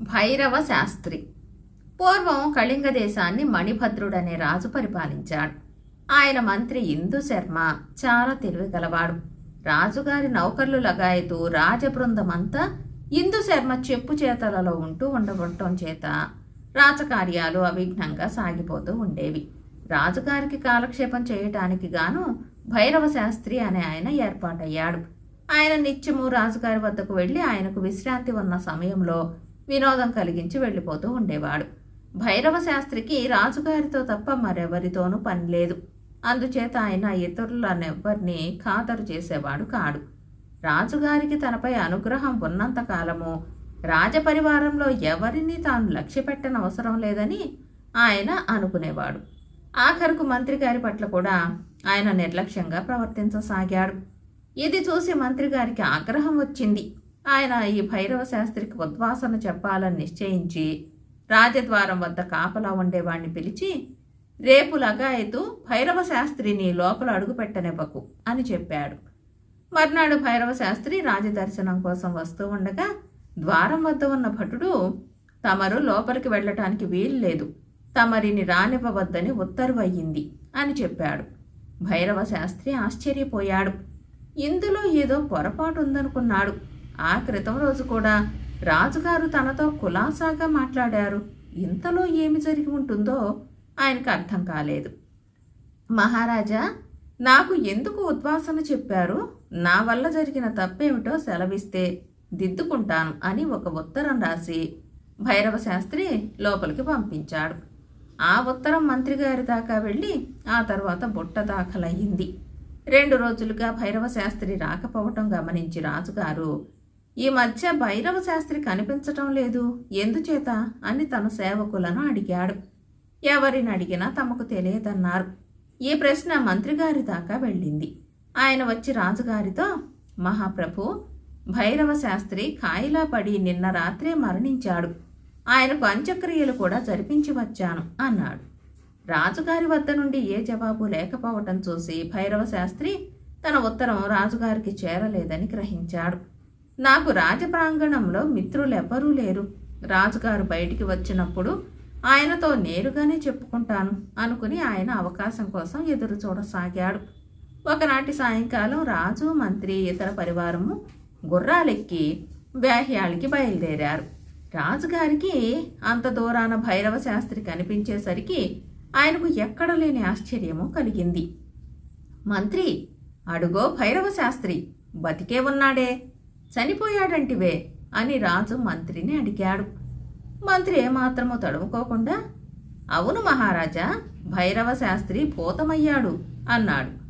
భైరవ శాస్త్రి. పూర్వం కళింగ దేశాన్ని మణిభద్రుడనే రాజు పరిపాలించాడు. ఆయన మంత్రి ఇందు శర్మ చాలా తెలివి గలవాడు రాజుగారి నౌకర్లు లగాయతూ రాజబృందమంతా ఇందు శర్మ చెప్పు చేతలలో ఉంటూ ఉండబడటం చేత రాజకార్యాలు అవిఘ్నంగా సాగిపోతూ ఉండేవి. రాజుగారికి కాలక్షేపం చేయటానికి గాను భైరవ శాస్త్రి అనే ఆయన ఏర్పాటయ్యాడు. ఆయన నిత్యము రాజుగారి వద్దకు వెళ్ళి ఆయనకు విశ్రాంతి ఉన్న సమయంలో వినోదం కలిగించి వెళ్ళిపోతూ ఉండేవాడు. భైరవ శాస్త్రికి రాజుగారితో తప్ప మరెవరితోనూ పని లేదు. అందుచేత ఆయన ఇతరులనెవ్వరిని ఖాతరు చేసేవాడు కాడు. రాజుగారికి తనపై అనుగ్రహం ఉన్నంత కాలము రాజపరివారంలో ఎవరిని తాను లక్ష్యపెట్టనవసరం లేదని ఆయన అనుకునేవాడు. ఆఖరుకు మంత్రి గారి పట్ల కూడా ఆయన నిర్లక్ష్యంగా ప్రవర్తించసాగాడు. ఇది చూసి మంత్రి గారికి ఆగ్రహం వచ్చింది. ఆయన ఈ భైరవ శాస్త్రికి ఉద్వాసన చెప్పాలని నిశ్చయించి రాజద్వారం వద్ద కాపలా ఉండేవాణ్ణి పిలిచి రేపు లగాయతు భైరవ శాస్త్రిని లోపల అడుగుపెట్టనివ్వకు అని చెప్పాడు. మర్నాడు భైరవ శాస్త్రి రాజదర్శనం కోసం వస్తూ ఉండగా ద్వారం వద్ద ఉన్న భటుడు తమరు లోపలికి వెళ్ళటానికి వీలు లేదు తమరిని రానివ్వవద్దని ఉత్తర్వు అయ్యింది అని చెప్పాడు. భైరవ శాస్త్రి ఆశ్చర్యపోయాడు. ఇందులో ఏదో పొరపాటు ఉందనుకున్నాడు. ఆ క్రితం రోజు కూడా రాజుగారు తనతో కులాసాగా మాట్లాడారు. ఇంతలో ఏమి జరిగి ఉంటుందో ఆయనకు అర్థం కాలేదు. మహారాజా నాకు ఎందుకు ఉద్వాసన చెప్పారు? నా వల్ల జరిగిన తప్పేమిటో సెలవిస్తే దిద్దుకుంటాను అని ఒక ఉత్తరం రాసి భైరవ శాస్త్రి లోపలికి పంపించాడు. ఆ ఉత్తరం మంత్రి గారి దాకా వెళ్ళి ఆ తర్వాత బుట్ట దాఖలయ్యింది. రెండు రోజులుగా భైరవ శాస్త్రి రాకపోవటం గమనించి రాజుగారు ఈ మధ్య భైరవ శాస్త్రి కనిపించటం లేదు. ఎందుచేత? అని తన సేవకులను అడిగాడు. ఎవరిని అడిగినా తమకు తెలియదన్నారు. ఈ ప్రశ్న మంత్రిగారి దాకా వెళ్ళింది. ఆయన వచ్చి రాజుగారితో మహాప్రభు భైరవ శాస్త్రి కాయిలా పడి నిన్న రాత్రే మరణించాడు. ఆయనకు అంత్యక్రియలు కూడా జరిపించి వచ్చాను అన్నాడు. రాజుగారి వద్ద నుండి ఏ జవాబు లేకపోవటం చూసి భైరవ శాస్త్రి తన ఉత్తరం రాజుగారికి చేరలేదని గ్రహించాడు. నాకు రాజప్రాంగణంలో మిత్రులెవ్వరూ లేరు. రాజుగారు బయటికి వచ్చినప్పుడు ఆయనతో నేరుగానే చెప్పుకుంటాను అనుకుని ఆయన అవకాశం కోసం ఎదురు చూడసాగాడు. ఒకనాటి సాయంకాలం రాజు మంత్రి ఇతర పరివారము గుర్రాలెక్కి వ్యాహ్యాలకి బయలుదేరారు. రాజుగారికి అంత దూరాన భైరవ శాస్త్రి కనిపించేసరికి ఆయనకు ఎక్కడ లేని ఆశ్చర్యము కలిగింది. మంత్రి అడుగో భైరవ శాస్త్రి బతికే ఉన్నాడే? చనిపోయాడంటివే అని రాజు మంత్రిని అడిగాడు. మంత్రి ఏమాత్రమూ తడుముకోకుండా అవును మహారాజా భైరవ శాస్త్రి భూతమయ్యాడు అన్నాడు.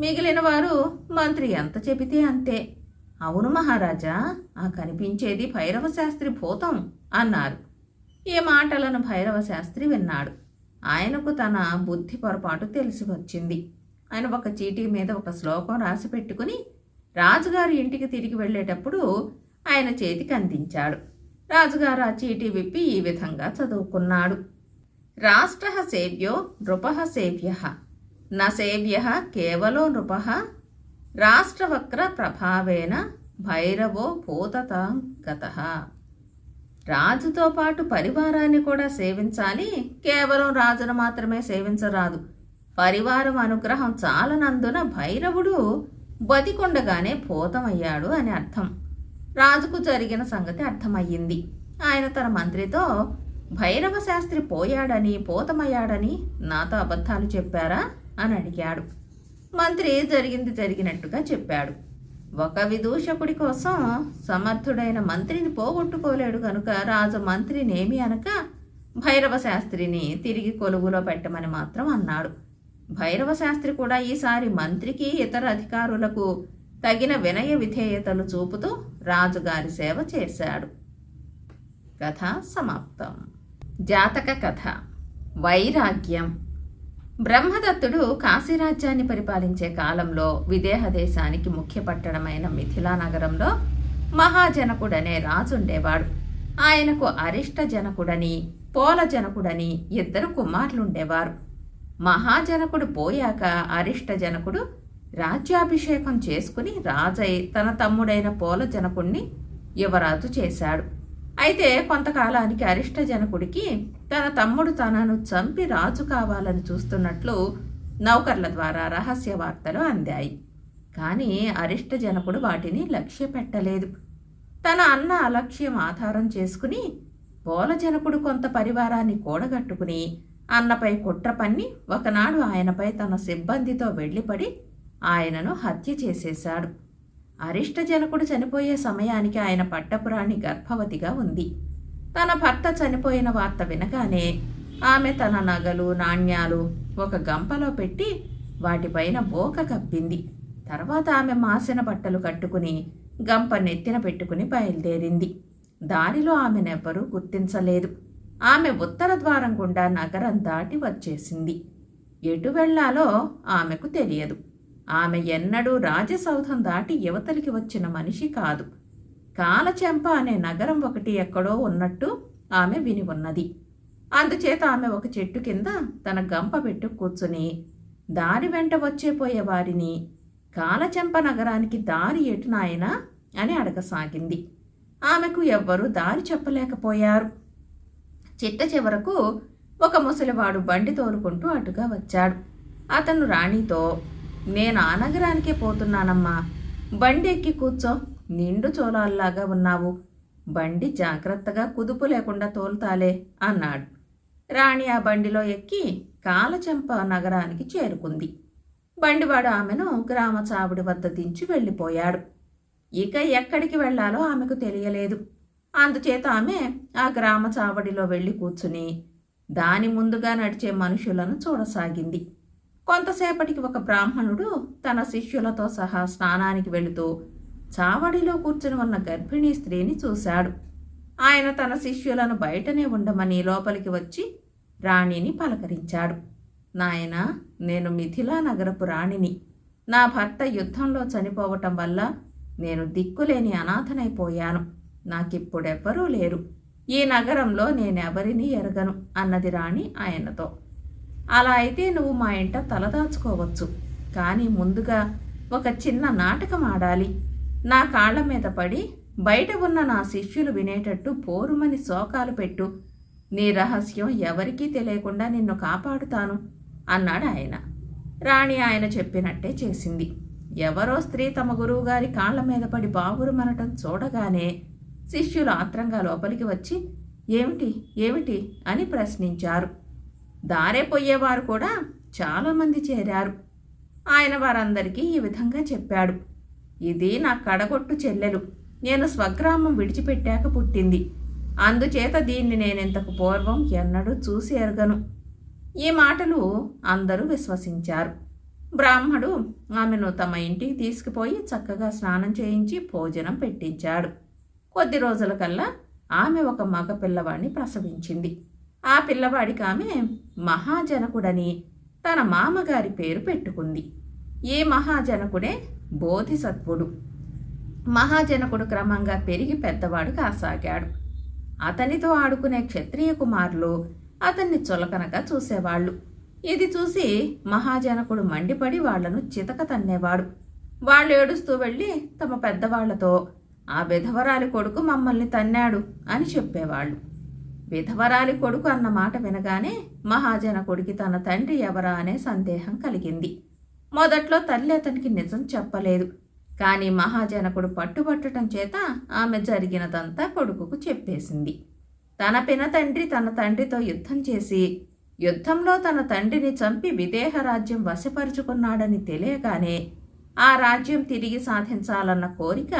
మిగిలిన వారు మంత్రి ఎంత చెబితే అంతే. అవును మహారాజా ఆ కనిపించేది భైరవ శాస్త్రి భూతం అన్నారు. ఈ మాటలను భైరవ శాస్త్రి విన్నాడు. ఆయనకు తన బుద్ధి పొరపాటు తెలిసి వచ్చింది. ఆయన ఒక చీటీ మీద ఒక శ్లోకం రాసి పెట్టుకుని రాజుగారి ఇంటికి తిరిగి వెళ్ళేటప్పుడు ఆయన చేతికి అందించాడు. రాజుగారు ఆ చీటీ విప్పి ఈ విధంగా చదువుకున్నాడు. రాష్ట్ర సేవ్యో నృప సేవ్య. న సేవ్య కేవలో నృప. రాష్ట్రవక్ర ప్రభావేన భైరవో భూతతాంగత రాజుతో పాటు పరివారాన్ని కూడా సేవించాలి. కేవలం రాజును మాత్రమే సేవించరాదు. పరివారం అనుగ్రహం చాలనందున భైరవుడు బతికొండగానే భూతమయ్యాడు అని అర్థం. రాజుకు జరిగిన సంగతి అర్థమయ్యింది. ఆయన తన మంత్రితో భైరవ శాస్త్రి పోయాడని పోతమయ్యాడని నాతో అబద్ధాలు చెప్పారా? అని అడిగాడు. మంత్రి జరిగింది జరిగినట్టుగా చెప్పాడు. ఒక విదూషకుడి కోసం సమర్థుడైన మంత్రిని పోగొట్టుకోలేడు కనుక రాజు మంత్రినేమి అనక భైరవ శాస్త్రిని తిరిగి కొలువులో పెట్టమని మాత్రం అన్నాడు. భైరవ శాస్త్రి కూడా ఈసారి మంత్రికి ఇతర అధికారులకు తగిన వినయ విధేయతలు చూపుతూ రాజుగారి సేవ చేశాడు. కథ సమాప్తం. జాతక కథ. వైరాగ్యం. బ్రహ్మదత్తుడు కాశీరాజ్యాన్ని పరిపాలించే కాలంలో విదేహ దేశానికి ముఖ్య పట్టణమైన మిథిలా నగరంలో మహాజనకుడనే రాజుండేవాడు. ఆయనకు అరిష్ట జనకుడని పోల జనకుడని ఇద్దరు కుమారులుండేవారు. మహాజనకుడు పోయాక అరిష్ట జనకుడు రాజ్యాభిషేకం చేసుకుని రాజై తన తమ్ముడైన పోల జనకుణ్ణి యువరాజు చేశాడు. అయితే కొంతకాలానికి అరిష్టజనకుడికి తన తమ్ముడు తనను చంపి రాజు కావాలని చూస్తున్నట్లు నౌకర్ల ద్వారా రహస్య వార్తలు అందాయి. కానీ అరిష్టజనకుడు వాటిని లక్ష్య పెట్టలేదు తన అన్న అలక్ష్యం ఆధారం చేసుకుని పోలజనకుడు కొంత పరివారాన్ని కూడగట్టుకుని అన్నపై కుట్ర పన్ని ఒకనాడు ఆయనపై తన సిబ్బందితో వెళ్ళిపడి ఆయనను హత్య చేసేశాడు. అరిష్టజనకుడు చనిపోయే సమయానికి ఆయన పట్టపురాణి గర్భవతిగా ఉంది. తన భర్త చనిపోయిన వార్త వినగానే ఆమె తన నగలు నాణ్యాలు ఒక గంపలో పెట్టి వాటిపైన బోక కప్పింది. తర్వాత ఆమె మాసిన బట్టలు కట్టుకుని గంప నెత్తిన పెట్టుకుని బయలుదేరింది. దారిలో ఆమెనెవ్వరూ గుర్తించలేదు. ఆమె ఉత్తర ద్వారం గుండా నగరం దాటి వచ్చేసింది. ఎటు వెళ్ళాలో ఆమెకు తెలియదు. ఆమె ఎన్నడూ రాజసౌధం దాటి యువతలికి వచ్చిన మనిషి కాదు. కాలచెంప అనే నగరం ఒకటి ఎక్కడో ఉన్నట్టు ఆమె విని ఉన్నది. అందుచేత ఆమె ఒక చెట్టు కింద తన గంప పెట్టు కూర్చుని దారి వెంట వచ్చే పోయే వారిని కాలచెంప నగరానికి దారి ఎటు నాయనా అని అడగసాగింది. ఆమెకు ఎవ్వరూ దారి చెప్పలేకపోయారు. చిట్ట చివరకు ఒక ముసలివాడు బండి తోలుకుంటూ అటుగా వచ్చాడు. అతను రాణితో నేను ఆ నగరానికే పోతున్నానమ్మా. బండి ఎక్కి కూర్చో. నిండు చోళాల్లాగా ఉన్నావు. బండి జాగ్రత్తగా కుదుపు లేకుండా తోలుతాలే అన్నాడు. రాణి ఆ బండిలో ఎక్కి కాలచెంప నగరానికి చేరుకుంది. బండివాడు ఆమెను గ్రామ చావుడి వద్ద దించి వెళ్ళిపోయాడు. ఇక ఎక్కడికి వెళ్ళాలో ఆమెకు తెలియలేదు. అందుచేత ఆమె ఆ గ్రామ చావడిలో వెళ్ళి కూర్చుని దాని ముందుగా నడిచే మనుషులను చూడసాగింది. కొంతసేపటికి ఒక బ్రాహ్మణుడు తన శిష్యులతో సహా స్నానానికి వెళుతూ చావడిలో కూర్చుని ఉన్న గర్భిణీ స్త్రీని చూశాడు. ఆయన తన శిష్యులను బయటనే ఉండమని లోపలికి వచ్చి రాణిని పలకరించాడు. నాయన నేను మిథిలా నగరపు రాణిని. నా భర్త యుద్ధంలో చనిపోవటం వల్ల నేను దిక్కులేని అనాథనైపోయాను. నాకిప్పుడెవ్వరూ లేరు. ఈ నగరంలో నేనెవరిని ఎరగను అన్నది రాణి ఆయనతో. అలా అయితే నువ్వు మా ఇంట తలదాచుకోవచ్చు కానీ ముందుగా ఒక చిన్న నాటకం ఆడాలి నా కాళ్ళ మీద పడి బయట ఉన్న నా శిష్యులు వినేటట్టు పోరుమని శోకాలు పెట్టు. నీ రహస్యం ఎవరికీ తెలియకుండా నిన్ను కాపాడుతాను అన్నాడు ఆయన. రాణి ఆయన చెప్పినట్టే చేసింది. ఎవరో స్త్రీ తమ గురువుగారి కాళ్ళ మీద పడి బావురుమనటం చూడగానే శిష్యులు ఆత్రంగా లోపలికి వచ్చి ఏమిటి? ఏమిటి? అని ప్రశ్నించారు. దారే పోయేవారు కూడా చాలామంది చేరారు. ఆయన వారందరికీ ఈ విధంగా చెప్పాడు. ఇది నా కడగొట్టు చెల్లెలు. నేను స్వగ్రామం విడిచిపెట్టాక పుట్టింది. అందుచేత దీన్ని నేనింతకు పూర్వం ఎన్నడూ చూసి ఎరగను. ఈ మాటలు అందరూ విశ్వసించారు. బ్రాహ్మడు ఆమెను తమ ఇంటికి తీసుకుపోయి చక్కగా స్నానం చేయించి భోజనం పెట్టించాడు. కొద్ది రోజులకల్లా ఆమె ఒక మగ పిల్లవాడిని ప్రసవించింది. ఆ పిల్లవాడికి ఆమె మహాజనకుడని తన మామగారి పేరు పెట్టుకుంది. ఈ మహాజనకుడే? బోధిసత్వుడు. మహాజనకుడు క్రమంగా పెరిగి పెద్దవాడు కాసాగాడు. అతనితో ఆడుకునే క్షత్రియ కుమారులు అతన్ని చులకనగా చూసేవాళ్ళు. ఇది చూసి మహాజనకుడు మండిపడి వాళ్ళను చితక తన్నేవాడు వాళ్ళు ఏడుస్తూ వెళ్ళి తమ పెద్దవాళ్ళతో ఆ విధవరాలి కొడుకు మమ్మల్ని తన్నాడు అని చెప్పేవాళ్ళు. విధవరాలి కొడుకు అన్న మాట వినగానే మహాజన కొడుకి తన తండ్రి ఎవరా అనే సందేహం కలిగింది. మొదట్లో తల్లి అతనికి నిజం చెప్పలేదు. కానీ మహాజనకుడు పట్టుబట్టడం చేత ఆమె జరిగినదంతా కొడుకుకు చెప్పేసింది. తన పిన తండ్రి తన తండ్రితో యుద్ధం చేసి యుద్ధంలో తన తండ్రిని చంపి విదేహ రాజ్యం వశపరుచుకున్నాడని తెలియగానే ఆ రాజ్యం తిరిగి సాధించాలన్న కోరిక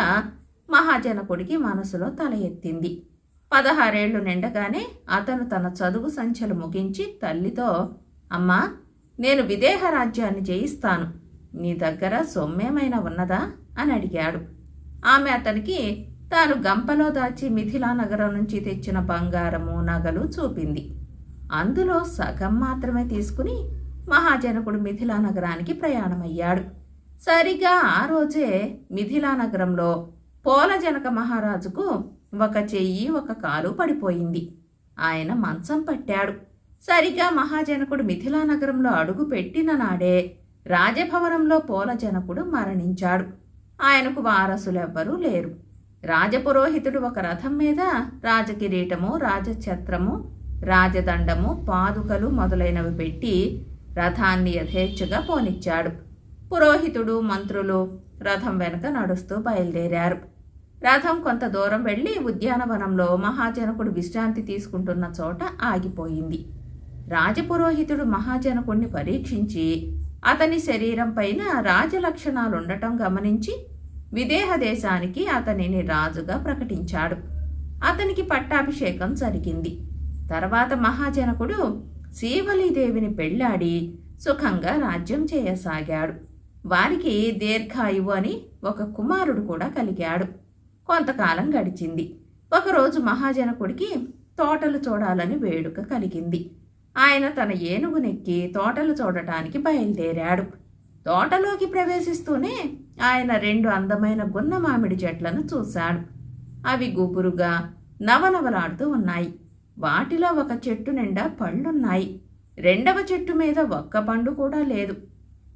మహాజనకుడికి మనసులో తల ఎత్తింది. పదహారేళ్ళు నిండగానే అతను తన చదువు సంచలు ముగించి తల్లితో అమ్మా నేను విదేహ రాజ్యాన్ని జయిస్తాను. నీ దగ్గర సొమ్మేమైనా ఉన్నదా? అని అడిగాడు. ఆమె అతనికి తాను గంపలో దాచి మిథిలా నగరం నుంచి తెచ్చిన బంగారము నగలు చూపింది. అందులో సగం మాత్రమే తీసుకుని మహాజనకుడు మిథిలా నగరానికి ప్రయాణమయ్యాడు. సరిగా ఆ రోజే మిథిలా నగరంలో పోలజనక మహారాజుకు ఒక చెయ్యి ఒక కాలు పడిపోయింది. ఆయన మంచం పట్టాడు. సరిగా మహాజనకుడు మిథిలా నగరంలో అడుగు పెట్టిన నాడే రాజభవనంలో పోలజనకుడు మరణించాడు. ఆయనకు వారసులెవ్వరూ లేరు. రాజపురోహితుడు ఒక రథం మీద రాజకిరీటము రాజఛత్రము రాజదండము పాదుకలు మొదలైనవి పెట్టి రథాన్ని యథేచ్ఛగా పోనిచ్చాడు. పురోహితుడు మంత్రులు రథం వెనుక నడుస్తూ బయలుదేరారు. రథం కొంత దూరం వెళ్ళి ఉద్యానవనంలో మహాజనకుడు విశ్రాంతి తీసుకుంటున్న చోట ఆగిపోయింది. రాజపురోహితుడు మహాజనకుణ్ణి పరీక్షించి అతని శరీరం పైన రాజలక్షణాలుండటం గమనించి విదేహ దేశానికి అతనిని రాజుగా ప్రకటించాడు. అతనికి పట్టాభిషేకం జరిగింది. తర్వాత మహాజనకుడు శీవలీదేవిని పెళ్ళాడి సుఖంగా రాజ్యం చేయసాగాడు. వారికి దీర్ఘాయువు అని ఒక కుమారుడు కూడా కలిగాడు. కొంతకాలం గడిచింది. ఒకరోజు మహాజనకుడికి తోటలు చూడాలని వేడుక కలిగింది. ఆయన తన ఏనుగునెక్కి తోటలు చూడటానికి బయలుదేరాడు. తోటలోకి ప్రవేశిస్తూనే ఆయన రెండు అందమైన గున్న మామిడి చెట్లను చూశాడు. అవి గుబురుగా నవనవలాడుతూ ఉన్నాయి. వాటిలో ఒక చెట్టు నిండా పళ్ళున్నాయి. రెండవ చెట్టు మీద ఒక్క పండు కూడా లేదు.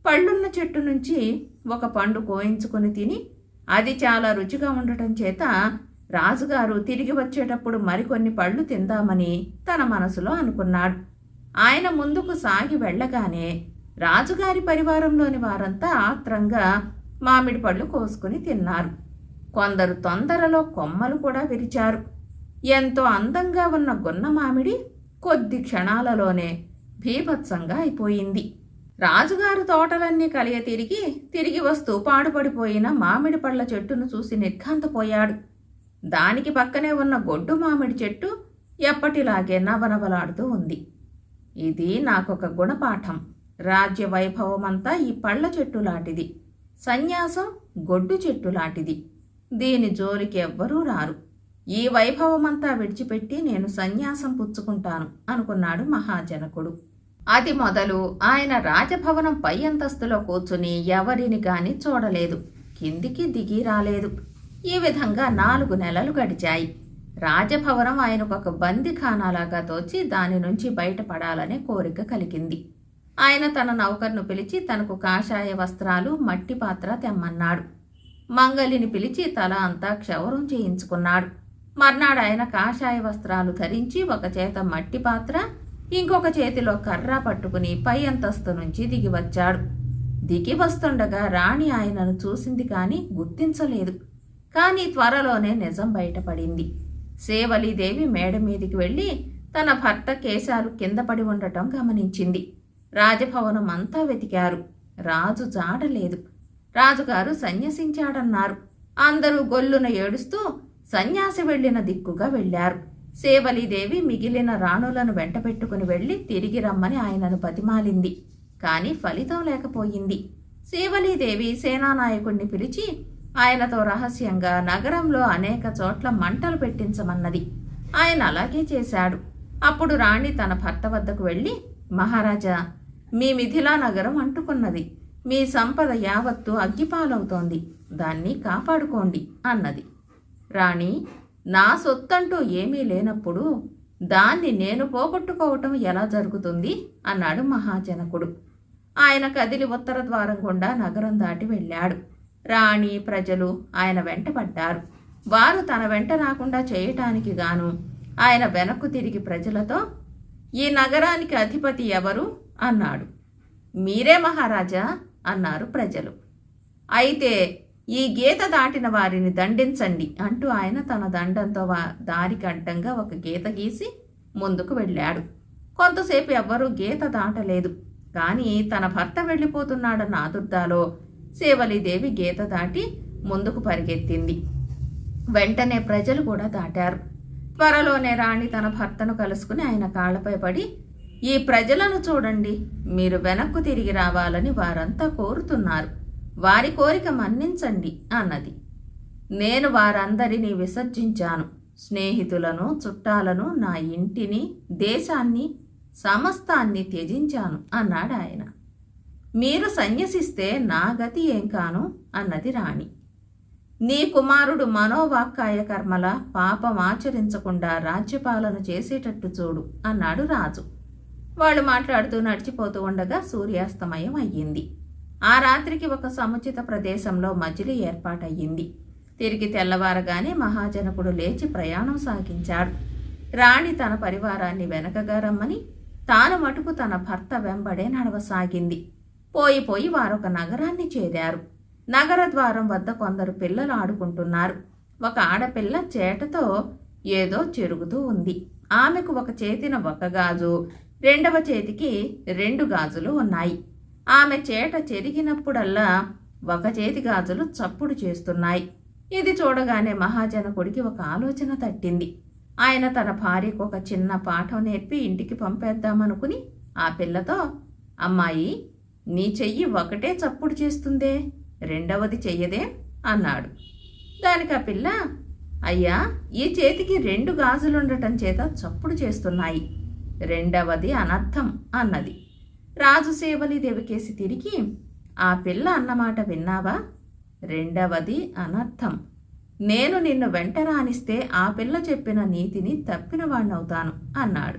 పళ్ళున్న చెట్టు నుంచి ఒక పండు కోయించుకొని తిని అది చాలా రుచిగా ఉండటం చేత రాజుగారు తిరిగి వచ్చేటప్పుడు మరికొన్ని పళ్ళు తిందామని తన మనసులో అనుకున్నాడు. ఆయన ముందుకు సాగి వెళ్ళగానే రాజుగారి పరివారంలోని వారంతా ఆత్రంగా మామిడి పళ్ళు కోసుకుని తిన్నారు. కొందరు తొందరలో కొమ్మలు కూడా విరిచారు. ఎంతో అందంగా ఉన్న గున్న మామిడి కొద్ది క్షణాలలోనే భీభత్సంగా అయిపోయింది. రాజుగారు తోటలన్నీ కలియ తిరిగి తిరిగి వస్తూ పాడుపడిపోయిన మామిడి పళ్ళ చెట్టును చూసి నిర్ఘాంతపోయాడు. దానికి పక్కనే ఉన్న గొడ్డు మామిడి చెట్టు ఎప్పటిలాగే నవనవలాడుతూ ఉంది. ఇది నాకొక గుణపాఠం. రాజ్య వైభవమంతా ఈ పళ్ళ చెట్టు లాంటిది. సన్యాసం గొడ్డు చెట్టు లాంటిది. దీని జోలికి ఎవ్వరూ రారు. ఈ వైభవమంతా విడిచిపెట్టి నేను సన్యాసం పుచ్చుకుంటాను అనుకున్నాడు మహాజనకుడు. అది మొదలు ఆయన రాజభవనం పై అంతస్తులో కూర్చుని ఎవరిని గాని చూడలేదు. కిందికి దిగి రాలేదు. ఈ విధంగా నాలుగు నెలలు గడిచాయి. రాజభవనం ఆయనకు ఒక బందిఖానాలాగా తోచి దాని నుంచి బయటపడాలనే కోరిక కలిగింది. ఆయన తన నౌకర్ను పిలిచి తనకు కాషాయ వస్త్రాలు మట్టి పాత్ర తెమ్మన్నాడు. మంగలిని పిలిచి తల అంతా క్షవరం చేయించుకున్నాడు. మర్నాడు ఆయన కాషాయ వస్త్రాలు ధరించి ఒక చేత మట్టి పాత్ర ఇంకొక చేతిలో కర్ర పట్టుకుని పై అంతస్తు నుంచి దిగి వచ్చాడు. దిగి వస్తుండగా రాణి ఆయనను చూసింది కానీ గుర్తించలేదు. కానీ త్వరలోనే నిజం బయటపడింది. సేవలీదేవి మేడ మీదికి వెళ్ళి తన భర్త కేశాలు కింద పడి ఉండటం గమనించింది. రాజభవనం అంతా వెతికారు. రాజు జాడలేదు రాజుగారు సన్యసించాడన్నారు. అందరూ గొల్లున ఏడుస్తూ సన్యాసి వెళ్ళిన దిక్కుగా వెళ్ళారు. సేవలీదేవి మిగిలిన రాణులను వెంటపెట్టుకుని వెళ్ళి తిరిగి రమ్మని ఆయనను బతిమాలింది. కానీ ఫలితం లేకపోయింది. సేవలీదేవి సేనానాయకుణ్ణి పిలిచి ఆయనతో రహస్యంగా నగరంలో అనేక చోట్ల మంటలు పెట్టించమన్నది. ఆయన అలాగే చేశాడు. అప్పుడు రాణి తన భర్త వద్దకు వెళ్ళి మహారాజా మీ మిథిలా నగరం అంటుకున్నది. మీ సంపద యావత్తు అగ్గిపాలవుతోంది. దాన్ని కాపాడుకోండి అన్నది. రాణి నా సొత్తంటూ ఏమీ లేనప్పుడు దాన్ని నేను పోగొట్టుకోవటం ఎలా జరుగుతుంది? అన్నాడు మహాజనకుడు. ఆయన కదిలి ఉత్తర ద్వారం గుండా నగరం దాటి వెళ్ళాడు. రాణి ప్రజలు ఆయన వెంట పడ్డారు వారు తన వెంట రాకుండా చేయటానికి గాను ఆయన వెనక్కు తిరిగి ప్రజలతో ఈ నగరానికి అధిపతి ఎవరు అన్నాడు. మీరే మహారాజా అన్నారు ప్రజలు. అయితే ఈ గీత దాటిన వారిని దండించండి అంటూ ఆయన తన దండంతో వా- దారికి అడ్డంగా ఒక గీత గీసి ముందుకు వెళ్ళాడు. కొంతసేపు ఎవ్వరూ గీత దాటలేదు. కానీ తన భర్త వెళ్ళిపోతున్నాడన్న ఆదుర్దాలో సేవలీదేవి గీత దాటి ముందుకు పరిగెత్తింది. వెంటనే ప్రజలు కూడా దాటారు. త్వరలోనే రాణి తన భర్తను కలుసుకుని ఆయన కాళ్ళపై పడి ఈ ప్రజలను చూడండి మీరు వెనక్కు తిరిగి రావాలని వారంతా కోరుతున్నారు. వారి కోరిక మన్నించండి అన్నది. నేను వారందరినీ విసర్జించాను. స్నేహితులను చుట్టాలను నా ఇంటిని దేశాన్ని సమస్తాన్ని త్యజించాను అన్నాడు ఆయన. మీరు సన్యసిస్తే నా గతి ఏం కాను అన్నది రాణి. నీ కుమారుడు మనోవాక్కాయ కర్మల పాపం ఆచరించకుండా రాజ్యపాలన చేసేటట్టు చూడు అన్నాడు రాజు. వాళ్ళు మాట్లాడుతూ నడిచిపోతూ ఉండగా సూర్యాస్తమయం అయ్యింది. ఆ రాత్రికి ఒక సముచిత ప్రదేశంలో మజిలి ఏర్పాటయ్యింది. తిరిగి తెల్లవారగానే మహాజనకుడు లేచి ప్రయాణం సాగించాడు. రాణి తన పరివారాన్ని వెనకగా రమ్మని తాను మటుకు తన భర్త వెంబడే నడవసాగింది. పోయి పోయి వారొక నగరాన్ని చేరారు. నగర ద్వారం వద్ద కొందరు పిల్లలు ఆడుకుంటున్నారు. ఒక ఆడపిల్ల చేటతో ఏదో చెరుగుతూ ఉంది. ఆమెకు ఒక చేతిన ఒక గాజు రెండవ చేతికి రెండు గాజులు ఉన్నాయి. ఆమె చేట చెరిగినప్పుడల్లా ఒక చేతి గాజులు చప్పుడు చేస్తున్నాయి. ఇది చూడగానే మహాజనకుడికి ఒక ఆలోచన తట్టింది. ఆయన తన భార్యకు ఒక చిన్న పాఠం నేర్పి ఇంటికి పంపేద్దామనుకుని ఆ పిల్లతో అమ్మాయి నీ చెయ్యి ఒకటే చప్పుడు చేస్తుందే రెండవది చెయ్యదే అన్నాడు. దానికి ఆ పిల్ల అయ్యా ఈ చేతికి రెండు గాజులుండటం చేత చప్పుడు చేస్తున్నాయి. రెండవది అనర్థం అన్నది. రాజు సేవలిదేవికేసి తిరిగి ఆ పిల్ల అన్నమాట విన్నావా? రెండవది అనర్థం. నేను నిన్ను వెంట రాణిస్తే ఆ పిల్ల చెప్పిన నీతిని తప్పిన వాణ్ణవుతాను అన్నాడు.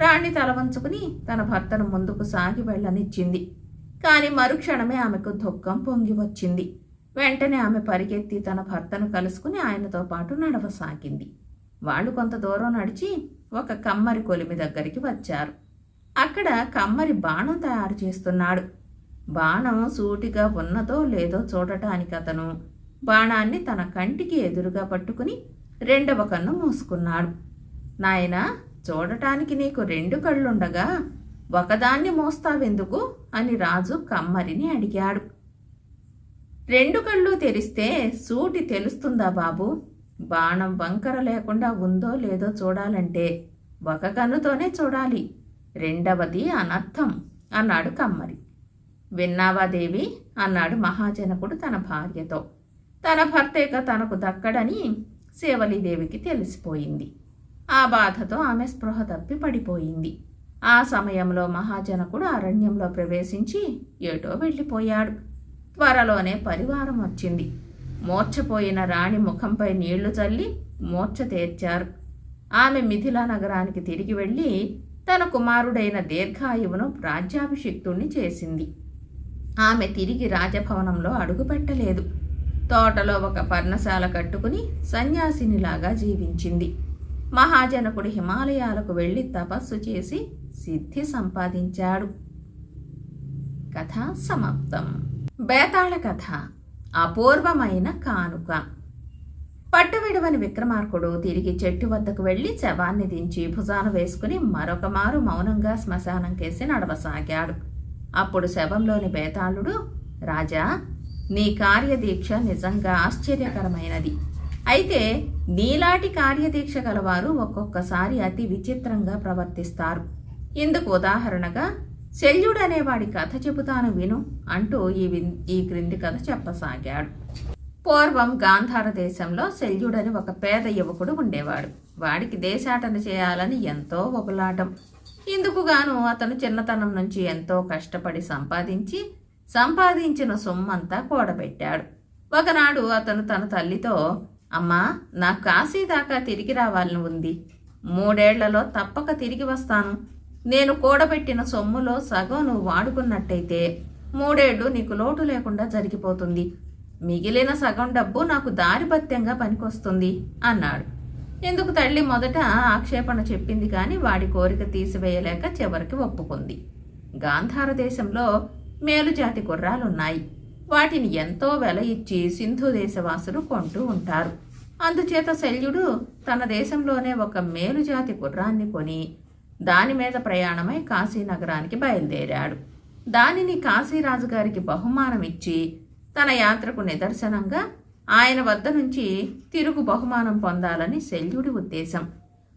రాణి తలవంచుకుని తన భర్తను ముందుకు సాగి వెళ్ళనిచ్చింది. కాని మరుక్షణమే ఆమెకు దుఃఖం పొంగి వచ్చింది. వెంటనే ఆమె పరిగెత్తి తన భర్తను కలుసుకుని ఆయనతో పాటు నడవసాగింది. వాళ్ళు కొంత దూరం నడిచి ఒక కమ్మరి కొలిమి దగ్గరికి వచ్చారు. అక్కడ కమ్మరి బాణం తయారు చేస్తున్నాడు. బాణం సూటిగా ఉన్నదో లేదో చూడటానికి అతను బాణాన్ని తన కంటికి ఎదురుగా పట్టుకుని రెండవ కన్ను మూసుకున్నాడు. నాయనా చూడటానికి నీకు రెండు కళ్ళుండగా ఒకదాన్ని మోస్తావెందుకు? అని రాజు కమ్మరిని అడిగాడు. రెండు కళ్ళు తెరిస్తే సూటి తెలుస్తుందా బాబు? బాణం వంకర లేకుండా ఉందో లేదో చూడాలంటే ఒక కన్నుతోనే చూడాలి. రెండవది అనర్థం అన్నాడు కమ్మరి. విన్నావా దేవి? అన్నాడు మహాజనకుడు తన భార్యతో. తన భర్తేక తనకు దక్కడని సేవలీదేవికి తెలిసిపోయింది. ఆ బాధతో ఆమె స్పృహ తప్పి పడిపోయింది. ఆ సమయంలో మహాజనకుడు అరణ్యంలో ప్రవేశించి ఏటో వెళ్ళిపోయాడు. త్వరలోనే పరివారం వచ్చింది. మోర్చపోయిన రాణి ముఖంపై నీళ్ళు చల్లి మోర్చ తీర్చారు. ఆమె మిథిలా నగరానికి తిరిగి వెళ్ళి తన కుమారుడైన దీర్ఘాయువును రాజ్యాభిషిక్తుణ్ణి చేసింది. ఆమె తిరిగి రాజభవనంలో అడుగుపెట్టలేదు తోటలో ఒక పర్ణశాల కట్టుకుని సన్యాసినిలాగా జీవించింది. మహాజనకుడు హిమాలయాలకు వెళ్ళి తపస్సు చేసి సిద్ధి సంపాదించాడు. కథ సమాప్తం. బేతాళ కథ. అపూర్వమైన కానుక. పట్టు విడవని విక్రమార్కుడు తిరిగి చెట్టు వద్దకు వెళ్ళి శవాన్ని దించి భుజాన వేసుకుని మరొక మారు మౌనంగా శ్మశానం కేసి నడవసాగాడు. అప్పుడు శవంలోని బేతాళుడు రాజా నీ కార్యదీక్ష నిజంగా ఆశ్చర్యకరమైనది. అయితే నీలాటి కార్యదీక్ష గలవారు ఒక్కొక్కసారి అతి విచిత్రంగా ప్రవర్తిస్తారు. ఇందుకు ఉదాహరణగా శల్యుడనేవాడి కథ చెబుతాను విను అంటూ ఈ ఈ క్రింది కథ చెప్పసాగాడు. పూర్వం గాంధార దేశంలో శల్యుడని ఒక పేద యువకుడు ఉండేవాడు. వాడికి దేశాటన చేయాలని ఎంతో ఒకలాటం. ఇందుకుగాను అతను చిన్నతనం నుంచి ఎంతో కష్టపడి సంపాదించి సంపాదించిన సొమ్మంతా కూడబెట్టాడు. ఒకనాడు అతను తన తల్లితో అమ్మా నా కాశీ దాకా తిరిగి రావాలని ఉంది. మూడేళ్ళలో తప్పక తిరిగి వస్తాను. నేను కూడబెట్టిన సొమ్ములో సగం నువ్వు వాడుకున్నట్టయితే మూడేళ్ళు నీకు లోటు లేకుండా జరిగిపోతుంది. మిగిలిన సగం డబ్బు నాకు దారిపత్యంగా పనికొస్తుంది అన్నాడు. ఎందుకు తల్లి మొదట ఆక్షేపణ చెప్పింది కానీ వాడి కోరిక తీసివేయలేక చివరికి ఒప్పుకుంది. గాంధార దేశంలో మేలుజాతి గుర్రాలున్నాయి. వాటిని ఎంతో వెల ఇచ్చి సింధు దేశవాసులు కొంటూ ఉంటారు. అందుచేత శల్యుడు తన దేశంలోనే ఒక మేలుజాతి గుర్రాన్ని కొని దాని మీద ప్రయాణమై కాశీనగరానికి బయలుదేరాడు. దానిని కాశీరాజు గారికి బహుమానం ఇచ్చి తన యాత్రకు నిదర్శనంగా ఆయన వద్ద నుంచి తిరుగు బహుమానం పొందాలని శల్యుడి ఉద్దేశం.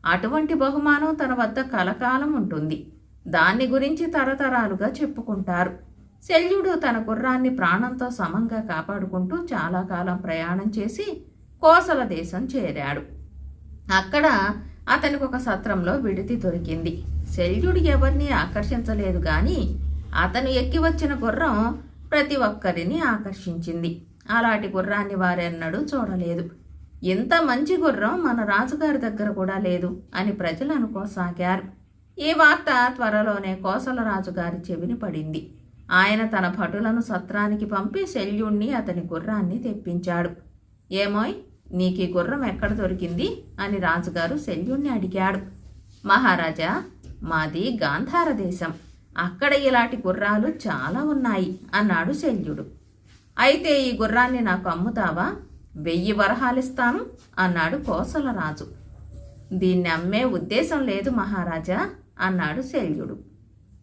అటువంటి బహుమానం తన వద్ద కలకాలం ఉంటుంది. దాన్ని గురించి తరతరాలుగా చెప్పుకుంటారు. శల్యుడు తన గుర్రాన్ని ప్రాణంతో సమంగా కాపాడుకుంటూ చాలా కాలం ప్రయాణం చేసి కోసల దేశం చేరాడు. అక్కడ అతనికి ఒక సత్రంలో విడితి దొరికింది. శల్యుడు ఎవరిని ఆకర్షించలేదు కానీ అతను ఎక్కి వచ్చిన గుర్రం ప్రతి ఒక్కరిని ఆకర్షించింది. అలాంటి గుర్రాన్ని వారెన్నడూ చూడలేదు. ఇంత మంచి గుర్రం మన రాజుగారి దగ్గర కూడా లేదు అని ప్రజలు అనుకోసాగారు. ఈ వార్త త్వరలోనే కోసల రాజుగారి చెవిని పడింది. ఆయన తన భటులను సత్రానికి పంపి శల్యుణ్ణి అతని గుర్రాన్ని తెప్పించాడు. ఏమోయ్ నీకు ఈ గుర్రం ఎక్కడ దొరికింది? అని రాజుగారు శల్యుణ్ణి అడిగాడు. మహారాజా మాది గాంధార దేశం. అక్కడ ఇలాంటి గుర్రాలు చాలా ఉన్నాయి అన్నాడు శల్యుడు. అయితే ఈ గుర్రాన్ని నాకు అమ్ముతావా? వెయ్యి వరహాలిస్తాను అన్నాడు కోసలరాజు. దీన్ని అమ్మే ఉద్దేశం లేదు మహారాజా అన్నాడు శల్యుడు.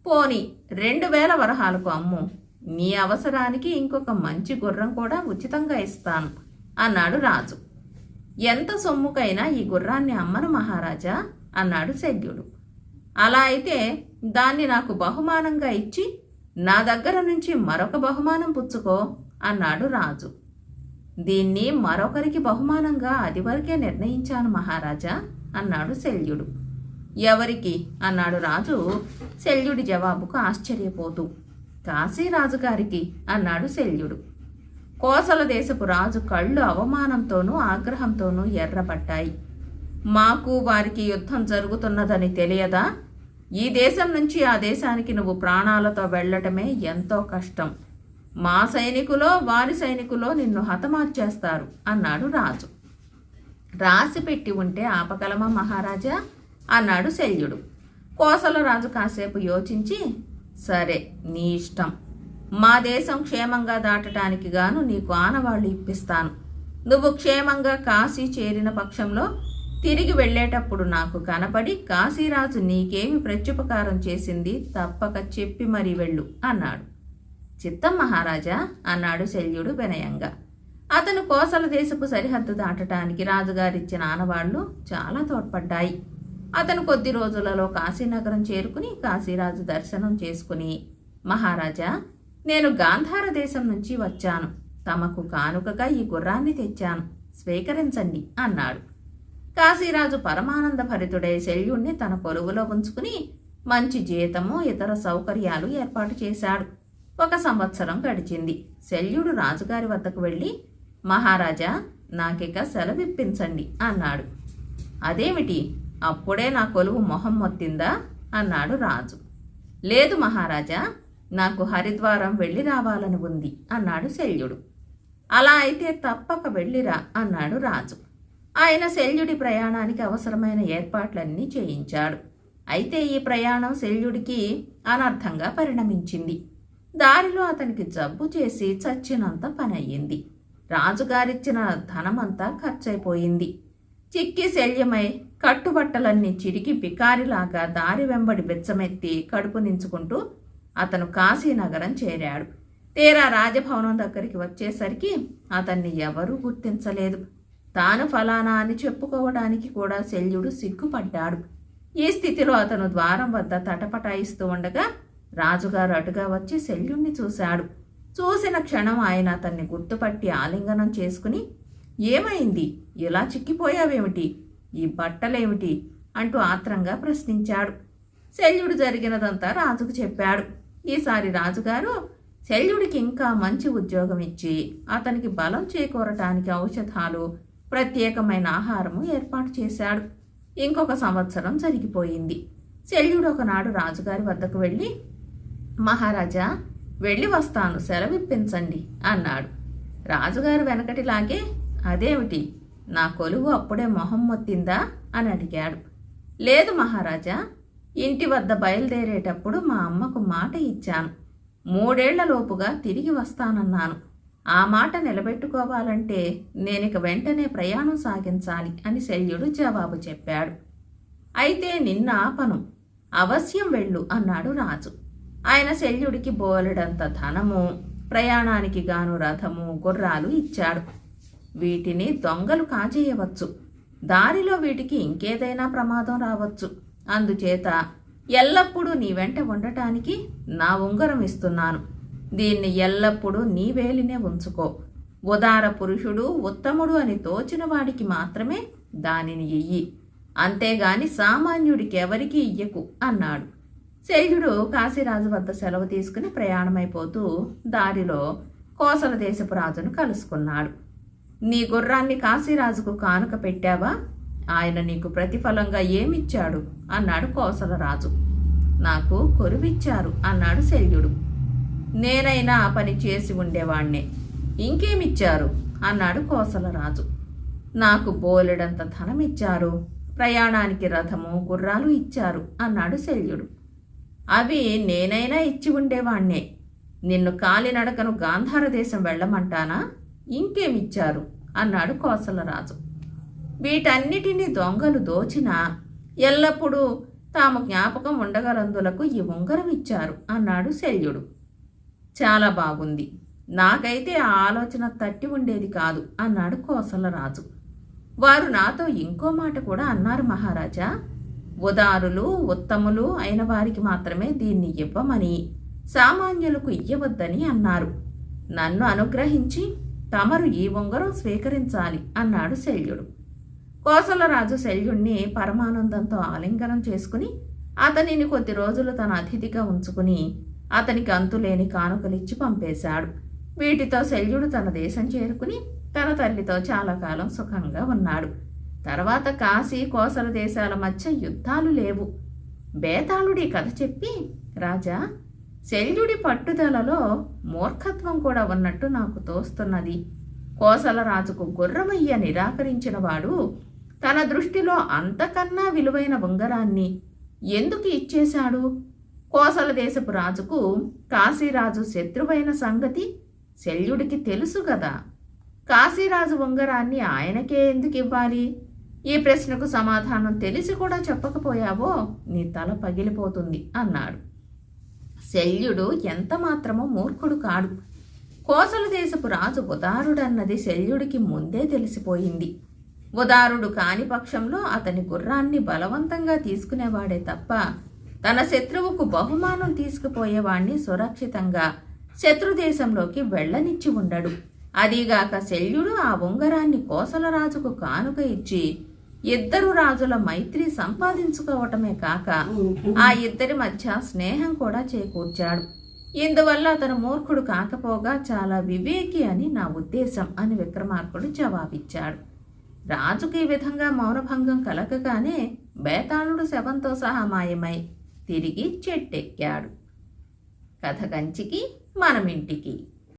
పోని రెండు వేల వరహాలకు అమ్ము. నీ అవసరానికి ఇంకొక మంచి గుర్రం కూడా ఉచితంగా ఇస్తాను అన్నాడు రాజు. ఎంత సొమ్ముకైనా ఈ గుర్రాన్ని అమ్మను మహారాజా అన్నాడు శల్యుడు. అలా అయితే దాన్ని నాకు బహుమానంగా ఇచ్చి నా దగ్గర నుంచి మరొక బహుమానం పుచ్చుకో అన్నాడు రాజు. దీన్ని మరొకరికి బహుమానంగా అది వరకే నిర్ణయించాను మహారాజా అన్నాడు శల్యుడు. ఎవరికి? అన్నాడు రాజు. శల్యుడి జవాబుకు ఆశ్చర్యపోతూ. కాశీరాజుగారికి అన్నాడు శల్యుడు. కోసల దేశపు రాజు కళ్ళు అవమానంతోనూ ఆగ్రహంతోనూ ఎర్రబడ్డాయి. మాకు వారికి యుద్ధం జరుగుతున్నదని తెలియదా? ఈ దేశం నుంచి ఆ దేశానికి నువ్వు ప్రాణాలతో వెళ్ళటమే ఎంతో కష్టం. మా సైనికులో వారి సైనికులో నిన్ను హతమార్చేస్తారు అన్నాడు రాజు. రాసి పెట్టి ఉంటే ఆపగలమా మహారాజా? అన్నాడు శల్యుడు. కోసల రాజు కాసేపు యోచించి సరే నీ ఇష్టం. మా దేశం క్షేమంగా దాటటానికి గాను నీకు ఆనవాళ్ళు ఇప్పిస్తాను. నువ్వు క్షేమంగా కాశీ చేరిన పక్షంలో తిరిగి వెళ్ళేటప్పుడు నాకు కనపడి కాశీరాజు నీకేమి ప్రత్యుపకారం చేసింది? తప్పక చెప్పి మరీ వెళ్ళు అన్నాడు. చిత్తం మహారాజా అన్నాడు శల్యుడు వినయంగా. అతను కోసల దేశపు సరిహద్దు దాటటానికి రాజుగారిచ్చిన ఆనవాళ్ళు చాలా తోడ్పడ్డాయి. అతను కొద్ది రోజులలో కాశీనగరం చేరుకుని కాశీరాజు దర్శనం చేసుకుని మహారాజా నేను గాంధార దేశం నుంచి వచ్చాను. తమకు కానుకగా ఈ గుర్రాన్ని తెచ్చాను. స్వీకరించండి అన్నాడు. కాశీరాజు పరమానంద భరితుడై శల్యుణ్ణి తన కొలువులో ఉంచుకుని మంచి జీతము ఇతర సౌకర్యాలు ఏర్పాటు చేశాడు. ఒక సంవత్సరం గడిచింది. శల్యుడు రాజుగారి వద్దకు వెళ్ళి మహారాజా నాకిక సెలవిప్పించండి అన్నాడు. అదేమిటి? అప్పుడే నా కొలువు మొహం మొత్తిందా? అన్నాడు రాజు. లేదు మహారాజా నాకు హరిద్వారం వెళ్ళి రావాలని ఉంది అన్నాడు శల్యుడు. అలా అయితే తప్పక వెళ్ళిరా అన్నాడు రాజు. ఆయన శల్యుడి ప్రయాణానికి అవసరమైన ఏర్పాట్లన్నీ చేయించాడు. అయితే ఈ ప్రయాణం శల్యుడికి అనర్థంగా పరిణమించింది. దారిలో అతనికి జబ్బు చేసి చచ్చినంత పని రాజుగారిచ్చిన ధనమంతా ఖర్చయిపోయింది చిక్కి శల్యమై కట్టుబట్టలన్నీ చిరిగి పికారిలాగా దారి వెంబడి బెచ్చమెత్తి కడుపు నించుకుంటూ అతను కాశీనగరం చేరాడు. తీరా రాజభవనం దగ్గరికి వచ్చేసరికి అతన్ని ఎవరూ గుర్తించలేదు. తాను ఫలానా అని చెప్పుకోవడానికి కూడా శల్యుడు సిగ్గుపడ్డాడు. ఈ స్థితిలో అతను ద్వారం వద్ద తటపటాయిస్తూ ఉండగా రాజుగారు అటుగా వచ్చి శల్యుణ్ణి చూశాడు. చూసిన క్షణం ఆయన అతన్ని గుర్తుపట్టి ఆలింగనం చేసుకుని ఏమైంది? ఇలా చిక్కిపోయావేమిటి? ఈ బట్టలేమిటి? అంటూ ఆత్రంగా ప్రశ్నించాడు. శల్యుడు జరిగినదంతా రాజుకు చెప్పాడు. ఈసారి రాజుగారు శల్యుడికి ఇంకా మంచి ఉద్యోగం ఇచ్చి అతనికి బలం చేకూరటానికి ఔషధాలు ప్రత్యేకమైన ఆహారము ఏర్పాటు చేశాడు. ఇంకొక సంవత్సరం జరిగిపోయింది. శల్యుడు ఒకనాడు రాజుగారి వద్దకు వెళ్ళి మహారాజా వెళ్ళి వస్తాను సెలవిప్పించండి అన్నాడు. రాజుగారు వెనకటిలాగే అదేమిటి నా కొలువు అప్పుడే మొహం మొత్తిందా? అని అడిగాడు. లేదు మహారాజా ఇంటి వద్ద బయలుదేరేటప్పుడు మా అమ్మకు మాట ఇచ్చాను. మూడేళ్ళలోపుగా తిరిగి వస్తానన్నాను. ఆ మాట నిలబెట్టుకోవాలంటే నేనిక వెంటనే ప్రయాణం సాగించాలి అని శల్యుడు జవాబు చెప్పాడు. అయితే నిన్న ఆపను. అవశ్యం వెళ్ళు అన్నాడు రాజు. ఆయన శల్యుడికి బోలెడంత ధనము ప్రయాణానికి గాను రథము గుర్రాలు ఇచ్చాడు. వీటిని దొంగలు కాజేయవచ్చు. దారిలో వీటికి ఇంకేదైనా ప్రమాదం రావచ్చు. అందుచేత ఎల్లప్పుడూ నీ వెంట ఉండటానికి నా ఉంగరం ఇస్తున్నాను. దీన్ని ఎల్లప్పుడూ నీ వేలినే ఉంచుకో. ఉదార పురుషుడు ఉత్తముడు అని తోచిన వాడికి మాత్రమే దానిని ఇయ్యి. అంతేగాని సామాన్యుడికి ఎవరికి ఇయ్యకు అన్నాడు. శైలుడు కాశీరాజు వద్ద సెలవు తీసుకుని ప్రయాణమైపోతూ దారిలో కోసల దేశపు రాజును కలుసుకున్నాడు. నీ గుర్రాన్ని కాశీరాజుకు కానుక పెట్టావా? ఆయన నీకు ప్రతిఫలంగా ఏమిచ్చాడు? అన్నాడు కోసలరాజు నాకు కొరువిచ్చారు అన్నాడు శల్యుడు. నేనైనా ఆ పని చేసి ఉండేవాణ్ణే. ఇంకేమిచ్చారు? అన్నాడు కోసలరాజు. నాకు బోలెడంత ధనం ఇచ్చారు ప్రయాణానికి రథము గుర్రాలు ఇచ్చారు అన్నాడు శల్యుడు. అవి నేనైనా ఇచ్చి ఉండేవాణ్ణే. నిన్ను కాలినడకను గాంధార దేశం వెళ్ళమంటానా? ఇంకేమిచ్చారు? అన్నాడు కోసలరాజు. వీటన్నిటినీ దొంగలు దోచినా ఎల్లప్పుడూ తాము జ్ఞాపకం ఉండగలందులకు ఈ ఉంగరం ఇచ్చారు అన్నాడు శల్యుడు. చాలా బాగుంది. నాకైతే ఆ ఆలోచన తట్టి ఉండేది కాదు అన్నాడు కోసలరాజు వారు నాతో ఇంకో మాట కూడా అన్నారు మహారాజా. ఉదారులు ఉత్తములు అయిన వారికి మాత్రమే దీన్ని ఇవ్వమని సామాన్యులకు ఇయ్యవద్దని అన్నారు. నన్ను అనుగ్రహించి తమరు ఈ ఉంగరం స్వీకరించాలి అన్నాడు శల్యుడు. కోసలరాజు శల్యుణ్ణి పరమానందంతో ఆలింగనం చేసుకుని అతనిని కొద్ది రోజులు తన అతిథిగా ఉంచుకుని అతనికి అంతులేని కానుకలిచ్చి పంపేశాడు. వీటితో శల్యుడు తన దేశం చేరుకుని తన తల్లితో చాలా కాలం సుఖంగా ఉన్నాడు. తర్వాత కాశీ కోసల దేశాల మధ్య యుద్ధాలు లేవు. బేతాళుడి కథ చెప్పి రాజా శల్యుడి పట్టుదలలో మూర్ఖత్వం కూడా ఉన్నట్టు నాకు తోస్తున్నది. కోసల రాజుకు గుర్రమయ్య నిరాకరించిన వాడు తన దృష్టిలో అంతకన్నా విలువైన ఉంగరాన్ని ఎందుకు ఇచ్చేశాడు? కోసల దేశపు రాజుకు కాశీరాజు శత్రువైన సంగతి శల్యుడికి తెలుసు కదా కాశీరాజు ఉంగరాన్ని ఆయనకే ఎందుకు ఇవ్వాలి? ఈ ప్రశ్నకు సమాధానం తెలిసి కూడా చెప్పకపోయావో నీ తల పగిలిపోతుంది అన్నాడు. శల్యుడు ఎంత మాత్రమో మూర్ఖుడు కాడు. కోసల దేశపు రాజు ఉదారుడన్నది శల్యుడికి ముందే తెలిసిపోయింది. ఉదారుడు కాని పక్షంలో అతని గుర్రాన్ని బలవంతంగా తీసుకునేవాడే తప్ప తన శత్రువుకు బహుమానం తీసుకుపోయేవాణ్ణి సురక్షితంగా శత్రుదేశంలోకి వెళ్ళనిచ్చి ఉండడు. అదీగాక శల్యుడు ఆ ఉంగరాన్ని కోసలరాజుకు కానుక ఇచ్చి ఇద్దరు రాజుల మైత్రి సంపాదించుకోవటమే కాక ఆ ఇద్దరి మధ్య స్నేహం కూడా చేకూర్చాడు. ఇందువల్ల అతను మూర్ఖుడు కాకపోగా చాలా వివేకి అని నా ఉద్దేశం అని విక్రమార్కుడు జవాబిచ్చాడు. రాజుకు ఈ విధంగా మౌనభంగం కలగగానే బేతాళుడు శవంతో సహా మాయమై తిరిగి చెట్టెక్కాడు. కథ కంచికి మనమింటికి.